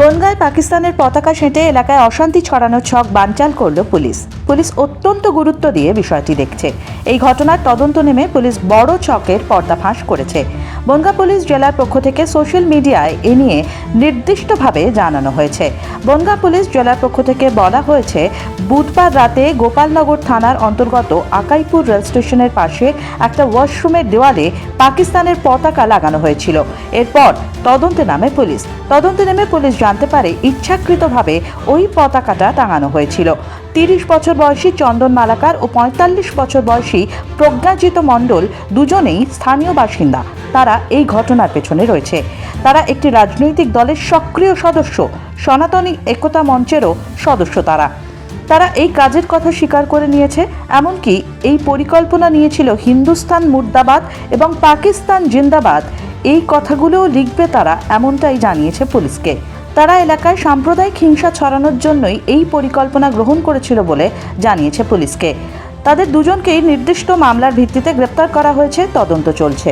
বনগাঁয় পাকিস্তানের পতাকা সেঁটে এলাকায় অশান্তি ছড়ানোর ছক বানচাল করল পুলিশ। পুলিশ অত্যন্ত গুরুত্ব দিয়ে বিষয়টি দেখছে। এই ঘটনার তদন্ত নেমে পুলিশ বড় ছকের পর্দাফাঁস করেছে। বনগাঁ পুলিশ জেলার পক্ষ থেকে সোশ্যাল মিডিয়ায় এ নিয়ে নির্দিষ্টভাবে জানানো হয়েছে। বনগাঁ পুলিশ জেলার পক্ষ থেকে বলা হয়েছে, বুধবার রাতে গোপালনগর থানার অন্তর্গত আকাইপুর রেল স্টেশনের পাশে একটা ওয়াশরুমের দেওয়ালে পাকিস্তানের পতাকা লাগানো হয়েছিল। এরপর তদন্তে নামে পুলিশ। তদন্তে নেমে পুলিশ জানতে পারে, ইচ্ছাকৃতভাবে ওই পতাকাটা টাঙানো হয়েছিল। তিরিশ বছর বয়সী চন্দন মালাকার ও পঁয়তাল্লিশ বছর বয়সী প্রজ্ঞাজিত মণ্ডল দুজনেই স্থানীয় বাসিন্দা। তারা এই ঘটনার পেছনে রয়েছে। তারা একটি রাজনৈতিক দলের সক্রিয় সদস্য, সনাতনী একতা মঞ্চেরও সদস্য তারা। তারা এই কাজের কথা স্বীকার করে নিয়েছে, এমনকি এই পরিকল্পনা নিয়েছিল হিন্দুস্তান মুর্দাবাদ এবং পাকিস্তান জিন্দাবাদ। এই কথাগুলোও লিখবে তারা, এমনটাই জানিয়েছে পুলিশকে। তারা এলাকায় সাম্প্রদায়িক হিংসা ছড়ানোর জন্যই এই পরিকল্পনা গ্রহণ করেছিল বলে জানিয়েছে পুলিশকে। তাদের দুজনকেই নির্দিষ্ট মামলার ভিত্তিতে গ্রেপ্তার করা হয়েছে, তদন্ত চলছে।